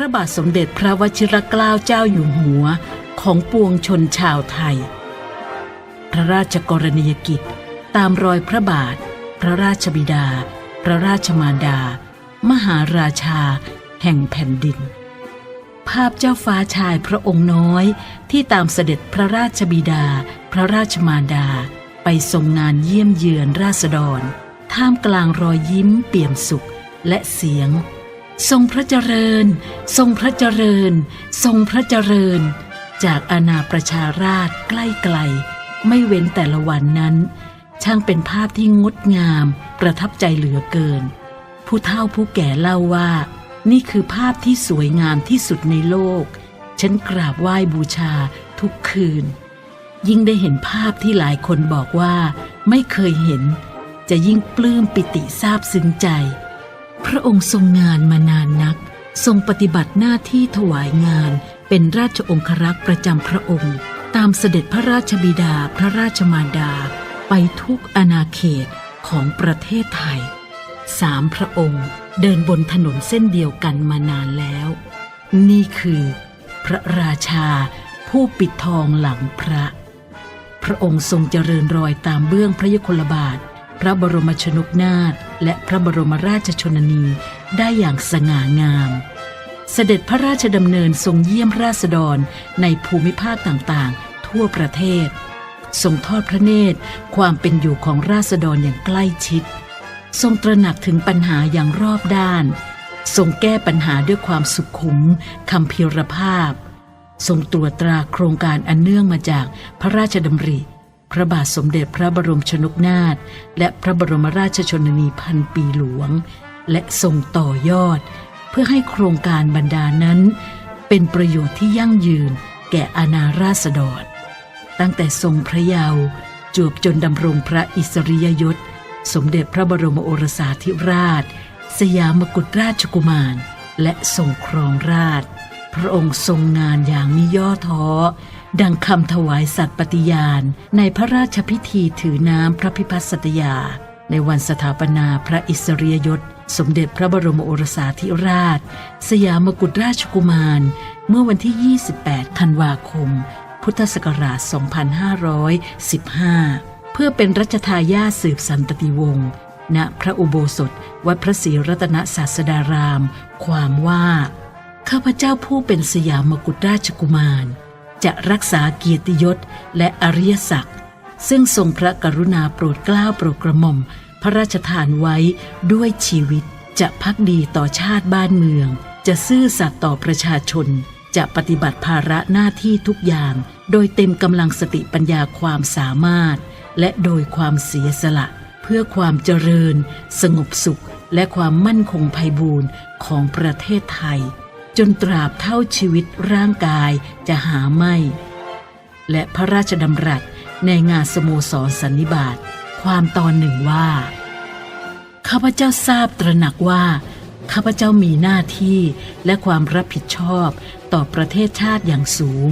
ระบาทสมเด็จพระวชิรเกล้าเจ้าอยู่หัวของปวงชนชาวไทย พระราชกรณียกิจ ตามรอยพระบาท พระราชบิดา พระราชมารดา มหาราชา แห่งแผ่นดิน ภาพเจ้าฟ้าชายพระองค์น้อยที่ตามเสด็จพระราชบิดา พระราชมารดา ไปทรงงานเยี่ยมเยือนราษฎร ท่ามกลางรอยยิ้มเปี่ยมสุขและเสียง ทรงพระเจริญ ทรงพระเจริญ ทรงพระเจริญ จากอาณาประชาราชใกล้ไกล ไม่เว้นแต่ละวันนั้น ช่างเป็นภาพที่งดงาม ประทับใจเหลือเกิน ผู้เฒ่าผู้แก่เล่าว่า นี่คือภาพที่สวยงามที่สุดในโลก ฉันกราบไหว้บูชาทุกคืน ยิ่งได้เห็นภาพที่หลายคนบอกว่า ไม่เคยเห็น จะยิ่งปลื้มปิติซาบซึ้งใจ พระองค์ทรงงานมานานนัก ทรงปฏิบัติหน้าที่ถวายงานเป็นราชองครักษ์ประจำพระองค์ ตามเสด็จพระราชบิดาพระราชมารดา ไปทุกอาณาเขตของประเทศไทยสามพระองค์เดินบนถนนเส้นเดียวกันมานานแล้ว นี่คือ พระราชาผู้ปิดทองหลังพระ พระองค์ทรงเจริญรอยตามเบื้องพระยคลบาท พระบรมชนกนาถ และพระบรมราชชนนีได้อย่างสง่างาม เสด็จพระราชดำเนินทรงเยี่ยมราษฎรในภูมิภาคต่างๆ ทั่วประเทศ ทรงทอดพระเนตรความเป็นอยู่ของราษฎรอย่างใกล้ชิด ทรงตระหนักถึงปัญหาอย่างรอบด้าน ทรงแก้ปัญหาด้วยความสุขุมคำเพียรภาพ ทรงตรวจตราโครงการอันเนื่องมาจากพระราชดำริ พระบาทสมเด็จพระบรมชนกนาถและพระบรมราชชนนีพันปีหลวง และทรงต่อยอด เพื่อให้โครงการบรรดานั้น เป็นประโยชน์ที่ยั่งยืนแก่อาณาราษฎร ตั้งแต่ทรงพระเยาว์จวบจนดำรงพระอิสริยยศ สมเด็จพระบรมโอรสาธิราช สยามกุฎราชกุมาร และทรงครองราช พระองค์ทรงงานอย่างมิย่อท้อ ดังคำถวายสัตย์ปฏิญาณ ในพระราชพิธีถือน้ำพระพิพัฒสตยา ในวันสถาปนาพระอิสริยยศ สมเด็จพระบรมโอรสาธิราช สยามกุฎราชกุมาร เมื่อวันที่ 28 ธันวาคม พุทธศักราช 2515 เพื่อเป็นรัชทายาทสืบสันตติวงศ์ณพระอุโบสถ วัดพระศรีรัตนศาสดาราม ความว่า ข้าพเจ้าผู้เป็นสยามกุฎราชกุมาร จะรักษาเกียรติยศและอริยศักดิ์ซึ่งทรงพระกรุณาโปรดเกล้าโปรดกระหม่อม พระราชทานไว้ด้วยชีวิต จะพักดีต่อชาติบ้านเมือง จะซื่อสัตย์ต่อประชาชน จะปฏิบัติภาระหน้าที่ทุกอย่าง โดยเต็มกำลังสติปัญญาความสามารถ และโดยความเสียสละ เพื่อความเจริญ สงบสุข และความมั่นคงไพบูรณ์ของประเทศไทย จนตราบเท่าชีวิตร่างกายจะหาไม่ และพระราชดำรัสในงานสโมสรสันนิบาตความตอนหนึ่งว่า ข้าพเจ้าทราบตระหนักว่า ข้าพเจ้ามีหน้าที่และความรับผิดชอบต่อประเทศชาติอย่างสูง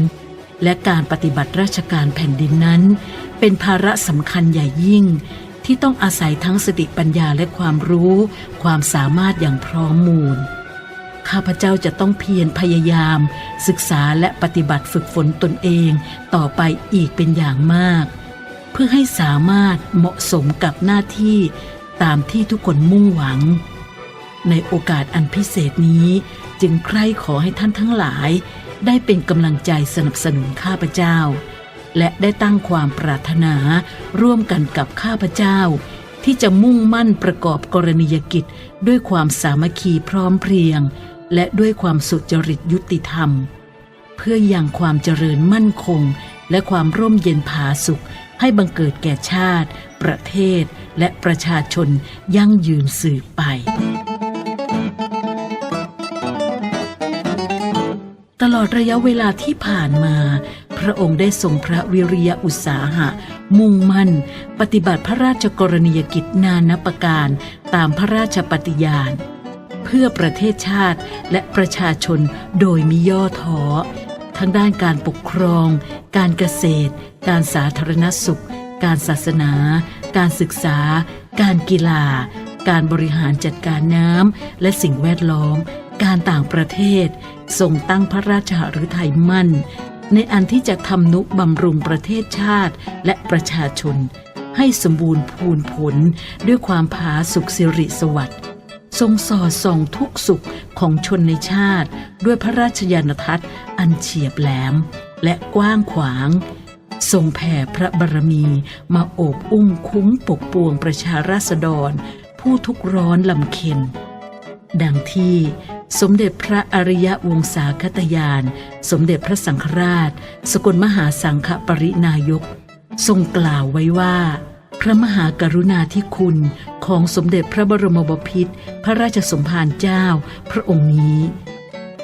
และการปฏิบัติราชการแผ่นดินนั้น เป็นภาระสำคัญใหญ่ยิ่งที่ต้องอาศัยทั้งสติปัญญาและความรู้ ความสามารถอย่างพร้อมมูล ข้าพเจ้าจะต้องเพียรพยายาม ศึกษาและปฏิบัติฝึกฝนตนเองต่อไปอีกเป็นอย่างมาก เพื่อให้สามารถเหมาะสมกับหน้าที่ตามที่ทุกคนมุ่งหวัง ในโอกาสอันพิเศษนี้จึงใคร่ขอให้ท่านทั้งหลาย ได้เป็นกำลังใจสนับสนุนข้าพเจ้า และได้ตั้งความปรารถนาร่วมกันกับข้าพเจ้า ที่จะมุ่งมั่นประกอบกรณียกิจด้วยความสามัคคีพร้อมเพรียง และด้วยความสุจริตยุติธรรม เพื่อยังความเจริญมั่นคง และความร่มเย็นผาสุข ให้บังเกิดแก่ชาติ ประเทศ และประชาชนยั่งยืนสืบไป ตลอดระยะเวลาที่ผ่านมา พระองค์ได้ทรงพระวิริยะอุตสาหะ มุ่งมั่น ปฏิบัติพระราชกรณียกิจนานับประการตามพระราชปฏิญาณ เพื่อประเทศชาติและประชาชนโดยมิย่อท้อทั้งด้านการปกครอง การเกษตร การสาธารณสุข การศาสนา การศึกษา การกีฬา การบริหารจัดการน้ำและสิ่งแวดล้อม การต่างประเทศ ทรงตั้งพระราชหฤทัยมั่น ในอันที่จะทำนุบำรุงประเทศชาติและประชาชน ให้สมบูรณ์พูนผลด้วยความผาสุขสิริสวัสดิ์ ทรงสอดส่องทุกสุขของชนในชาติ ด้วยพระราชยานทัศน์อันเฉียบแหลม และกว้างขวาง ทรงแผ่พระบารมีมาโอบอุ้มคุ้มปกปวงประชาราษฎร ผู้ทุกข์ร้อนลำเค็ญดังที่สมเด็จพระอริยวงศาคตยาน สมเด็จพระสังฆราช สกลมหาสังฆปรินายก ทรงกล่าวไว้ว่า พระมหากรุณาธิคุณ ของสมเด็จพระบรมบพิตรพระราชสมภารเจ้า พระองค์นี้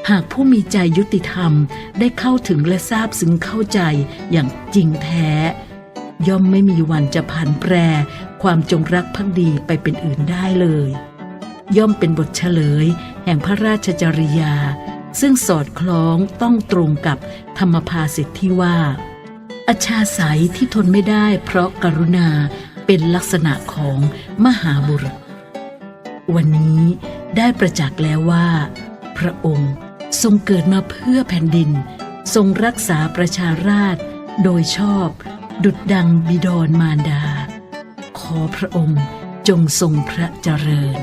หากผู้มีใจยุติธรรมได้เข้าถึงและทราบซึ้งเข้าใจอย่างจริงแท้ ย่อมไม่มีวันจะผันแปร ความจงรักภักดีไปเป็นอื่นได้เลย ย่อมเป็นบทเฉลย แห่งพระราชจริยา ซึ่งสอดคล้องต้องตรงกับธรรมภาสิทธิที่ว่าอาชาสายที่ทนไม่ได้เพราะกรุณา เป็นลักษณะของมหาบุรุษ วันนี้ได้ประจักษ์แล้วว่า พระองค์ทรงเกิดมาเพื่อแผ่นดิน ทรงรักษาประชาราษฎรโดยชอบ ดุดดังบิดรมารดา ขอพระองค์จงทรงพระเจริญ